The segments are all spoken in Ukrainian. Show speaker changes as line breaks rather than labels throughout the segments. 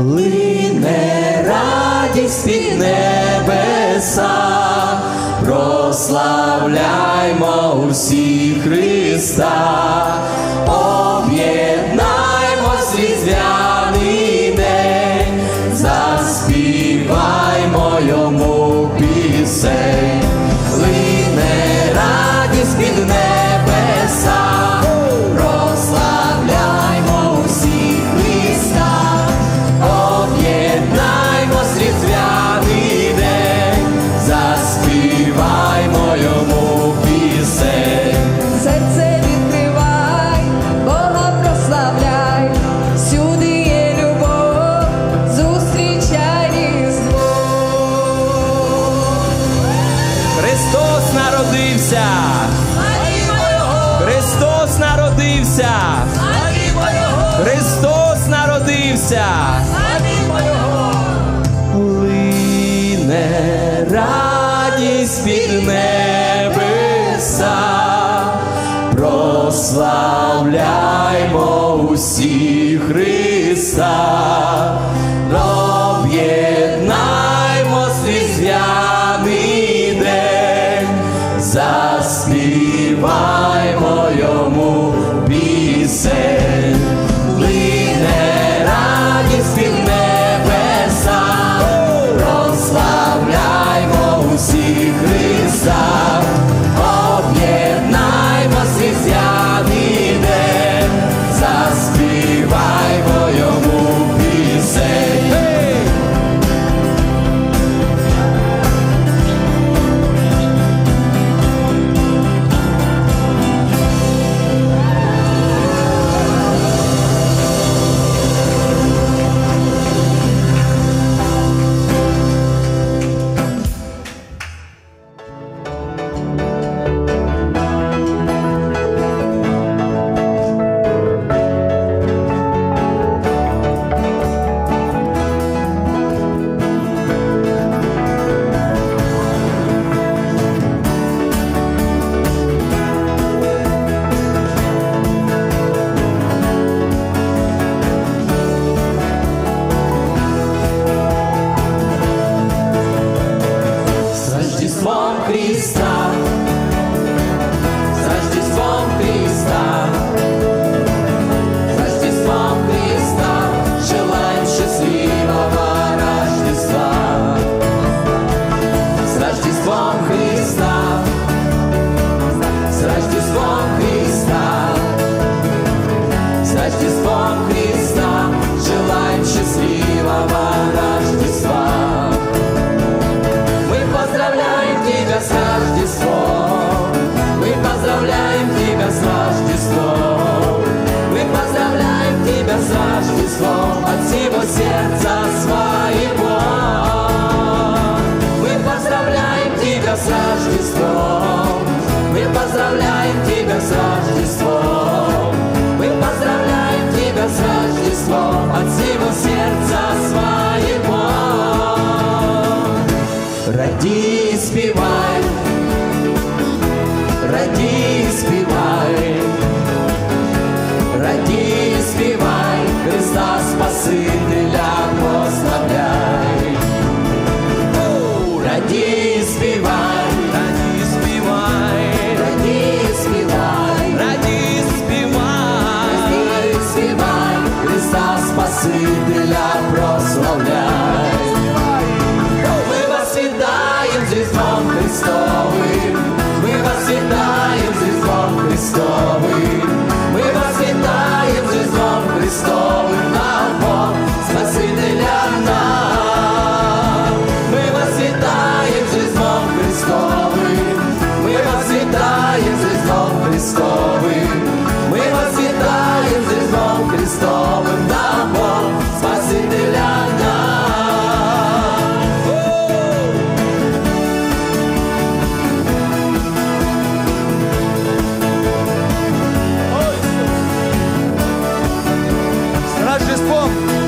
лине радість під небеса, прославляймо усі Христа. серця, славімо лине радість під небеса, прославляймо усі Христа, об'єднаймо слізяний заспіваймо йому пісень. just for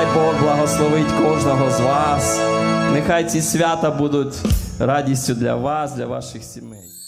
Нехай Бог благословить кожного з вас. Нехай ці свята будуть радістю для вас, для ваших сімей.